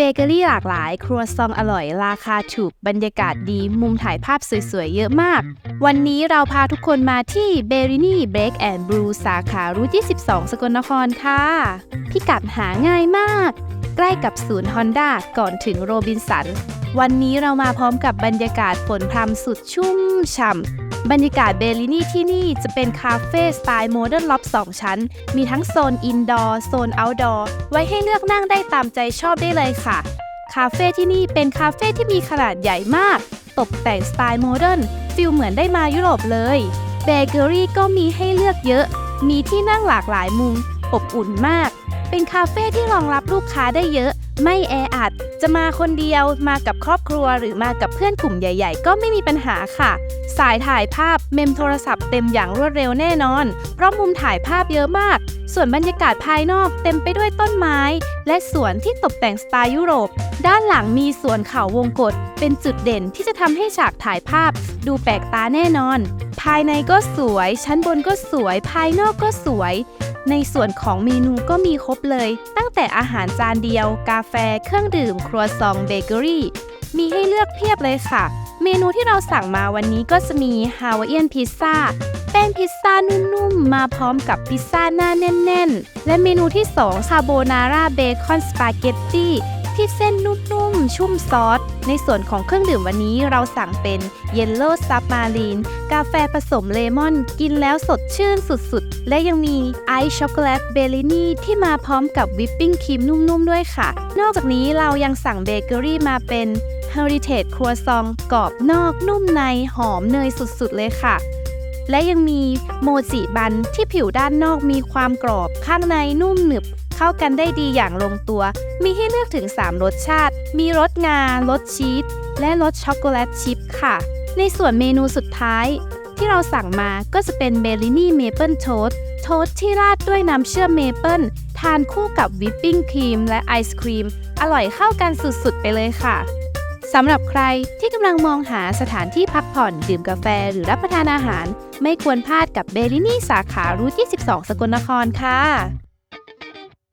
เบเกอรี่หลากหลาย ครัวซองอร่อย ราคาถูก บรรยากาศดี มุมถ่ายภาพสวยๆ เยอะมาก วันนี้เราพาทุกคนมาที่เบรินี่เบรกแอนด์บรูสาขารูท22 สกลนครค่ะ พิกัดหาง่ายมาก ใกล้กับศูนย์ฮอนด้าก่อนถึงโรบินสัน วันนี้เรามาพร้อมกับบรรยากาศฝนพรำสุดชุ่มฉ่ำ บรรยากาศเบลินี่ที่นี่จะเป็นคาเฟ่สไตล์โมเดิร์นล็อบสองชั้น มีทั้งโซนอินดอร์ โซนเอาท์ดอร์ ไว้ให้เลือกนั่งได้ตามใจชอบได้เลยค่ะ คาเฟ่ที่นี่เป็นคาเฟ่ที่มีขนาดใหญ่มาก ตกแต่งสไตล์โมเดิร์นฟิลเหมือนได้มายุโรปเลย เบเกอรี่ก็มีให้เลือกเยอะ มีที่นั่งหลากหลายมุม อบอุ่นมาก เป็นคาเฟ่ที่รองรับลูกค้าได้เยอะ ไม่แออัด จะมาคนเดียวมากับครอบครัวหรือมากับเพื่อนกลุ่มใหญ่ ๆ ก็ไม่มีปัญหาค่ะ สายถ่ายภาพเมมโทรศัพท์เต็มอย่างรวดเร็วแน่นอน เพราะมุมถ่ายภาพเยอะมาก ส่วนบรรยากาศภายนอกเต็มไปด้วยต้นไม้ และสวนที่ตกแต่งสไตล์ยุโรป ด้านหลังมีสวนเขาวงกฏเป็นจุดเด่นที่จะทำให้ฉากถ่ายภาพดูแปลกตาแน่นอน ภายในก็สวย ชั้นบนก็สวย ภายนอกก็สวย ในส่วนของเมนูก็มีครบเลย ตั้งแต่อาหารจานเดียว กาแฟ เครื่องดื่ม ครัวซองเบเกอรี่ มีให้เลือกเพียบเลยค่ะ เมนูที่เราสั่งมาวันนี้ก็จะมีฮาวายเอียนพิซซ่าแป้งพิซซ่านุ่มๆ มาพร้อมกับพิซซ่าหน้าแน่นๆ และเมนูที่ 2 คาโบนาร่าเบคอนสปาเกตตี้ที่เส้นนุ่มๆ ชุ่มซอส ในส่วนของเครื่องดื่มวันนี้เราสั่งเป็นเยลโล่ซับมารีนกาแฟผสมเลมอน กินแล้วสดชื่นสุดๆ และยังมีไอซ์ช็อกโกแลตเบลลินี่ที่มาพร้อมกับวิปปิ้งครีมนุ่มๆด้วยค่ะ นอกจากนี้เรายังสั่งเบเกอรี่มาเป็น Heritage ครัวซองกรอบนอกนุ่มในหอมเนยสุดๆเลยค่ะ และยังมีโมจิบันที่ผิวด้านนอกมีความกรอบข้างในนุ่มหนึบ เข้ากันได้ดีอย่างลงตัว มีให้เลือกถึง 3 รสชาติ มีรสงารสชีสและรสช็อกโกแลตชิพค่ะ ในส่วนเมนูสุดท้าย ที่เราสั่งมาก็จะเป็นเบลลินี่เมเปิลโทสโทสที่ราดด้วยน้ำเชื่อมเมเปิลทานคู่กับวิปปิ้งครีมและไอศครีม อร่อยเข้ากันสุดๆ ไปเลยค่ะสำหรับใครที่กำลังมองหาสถานที่พักผ่อน ดื่มกาแฟหรือรับประทานอาหาร ไม่ควรพลาดกับเบลินี่สาขารูท22 สกลนครค่ะ